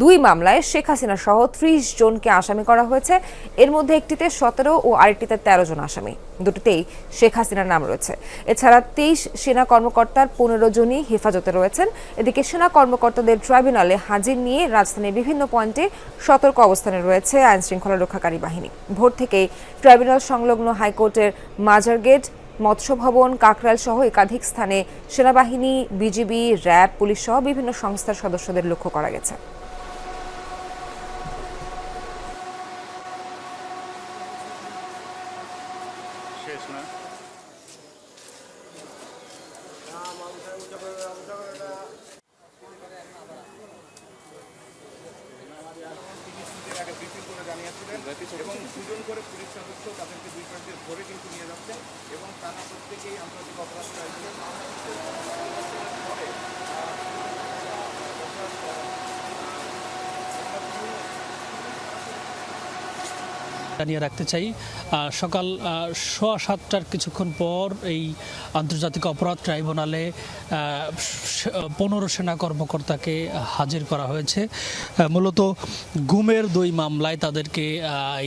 দুই মামলায় শেখ হাসিনা সহ ত্রিশ জনকে আসামি করা হয়েছে। এর মধ্যে একটিতে সতেরো ও আরেকটিতে তেরো জন আসামি। দুটিতেই শেখ হাসিনার নাম রয়েছে। এছাড়া তেইশ সেনা কর্মকর্তার পনেরো জনই হেফাজতে রয়েছেন। এদিকে সেনা কর্মকর্তাদের ট্রাইব্যুনালে হাজির নিয়ে রাজধানীর বিভিন্ন পয়েন্টে সতর্ক অবস্থানে রয়েছে আইন শৃঙ্খলা রক্ষাকারী বাহিনী। ভোর থেকেই ট্রাইব্যুনাল সংলগ্ন হাইকোর্টের মাজার গেট মৎস্য ভবন কাকরাইল সহ একাধিক স্থানে সেনাবাহিনী, বিজিবি, র্যাব, পুলিশ সহ বিভিন্ন সংস্থার সদস্যদের লক্ষ্য করা গেছে। শেষ না? এবং দুজন করে পুলিশ সদস্য তাদেরকে দুই পাশে ধরে কিন্তু নিয়ে যাচ্ছে এবং তারা প্রত্যেকেই আন্তর্জাতিক অপরাধ ট্রাইব্যুনাল জানিয়ে রাখতে চাই সকাল সোয়া সাতটার কিছুক্ষণ পর এই আন্তর্জাতিক অপরাধ ট্রাইব্যুনালে পনেরো সেনা কর্মকর্তাকে হাজির করা হয়েছে। মূলত গুমের দুই মামলায় তাদেরকে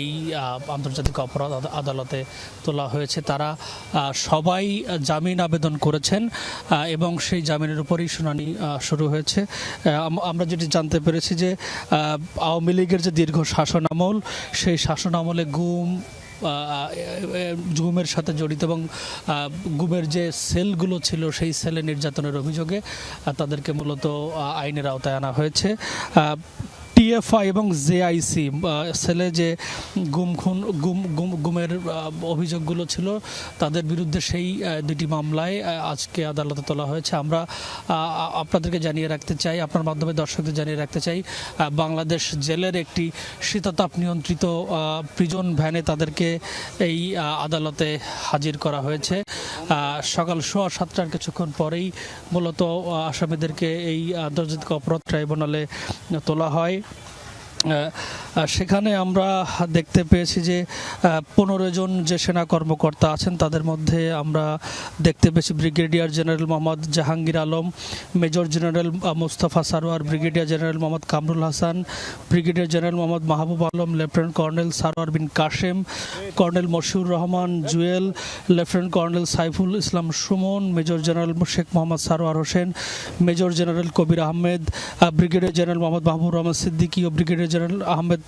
এই আন্তর্জাতিক অপরাধ আদালতে তোলা হয়েছে। তারা সবাই জামিন আবেদন করেছেন এবং সেই জামিনের উপরই শুনানি শুরু হয়েছে। আমরা যেটি জানতে পেরেছি যে আওয়ামী লীগের যে দীর্ঘ শাসন আমল, সেই শাসন আহ, আহ, গুমের সাথে জড়িত এবং ঘুমের গুমের যে সেলগুলো ছিল সেই সেলে নির্যাতনের অভিযোগে তাদেরকে মূলত আইনের আওতায় আনা হয়েছে। আহ, টিএফআই এবং জেআইসি সেলে যে গুম খুন গুম গুম গুমের অভিযোগগুলো ছিল তাদের বিরুদ্ধে সেই দুটি মামলায় আজকে আদালতে তোলা হয়েছে। আমরা আপনাদেরকে জানিয়ে রাখতে চাই আপনার মাধ্যমে দর্শকদের জানিয়ে রাখতে চাই বাংলাদেশ জেলের একটি শীতাতাপ নিয়ন্ত্রিত প্রিজন ভ্যানে তাদেরকে এই আদালতে হাজির করা হয়েছে। সকাল সোয়া সাতটার কিছুক্ষণ পরেই মূলত আসামিদেরকে এই আন্তর্জাতিক অপরাধ ট্রাইব্যুনালে তোলা হয়। সেখানে আমরা দেখতে পেয়েছি যে পনেরো জন যে সেনা কর্মকর্তা আছেন, তাদের মধ্যে আমরা দেখতে পেয়েছি brigadier general Mohammad Jahangir Alam, major general Mustafa Sarwar, brigadier general Mohammad Kamrul Hasan, brigadier general Mohammad Mahbub Alam, lieutenant colonel Sarwar Bin Kashem, colonel Moshiur Rahman Jewel, lieutenant colonel Saiful Islam Sumon, major general Sheikh Mohammad Sarwar Hossain, major general Kabir Ahmed brigadier general Mohammad Mahbub Rahman Siddiqui ও brigadier general Ahmed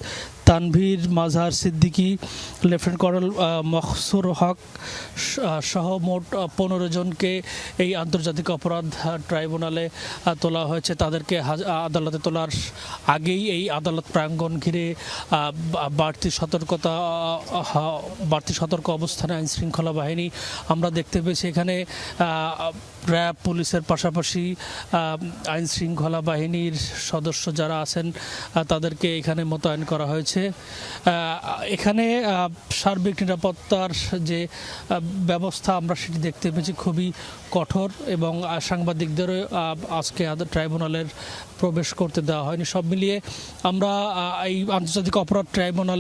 Tanvir Mazhar Siddiqui lieutenant colonel আহ, মখসুর হক সহ মোট পনেরো জনকে এই আন্তর্জাতিক অপরাধ ট্রাইব্যুনালে তোলা হয়েছে। তাদেরকে আদালতে তোলার আগেই এই আদালত প্রাঙ্গণ ঘিরে বাড়তি সতর্কতা বাড়তি সতর্ক অবস্থানে আইন শৃঙ্খলা বাহিনী আমরা দেখতে পেয়েছি। এখানে র্যাব পুলিশের পাশাপাশি আইন শৃঙ্খলা বাহিনীর সদস্য যারা আছেন আহ, তাদেরকে এখানে মোতায়েন করা হয়েছে। এখানে সার্বিক নিরাপত্তার যে ব্যবস্থা আমরা সেটি দেখতে পেয়েছি খুবই কঠোর এবং সাংবাদিকদেরও আজকে ট্রাইব্যুনালের প্রবেশ করতে দেওয়া হয়নি। সব মিলিয়ে আমরা এই আন্তর্জাতিক অপরাধ ট্রাইব্যুনাল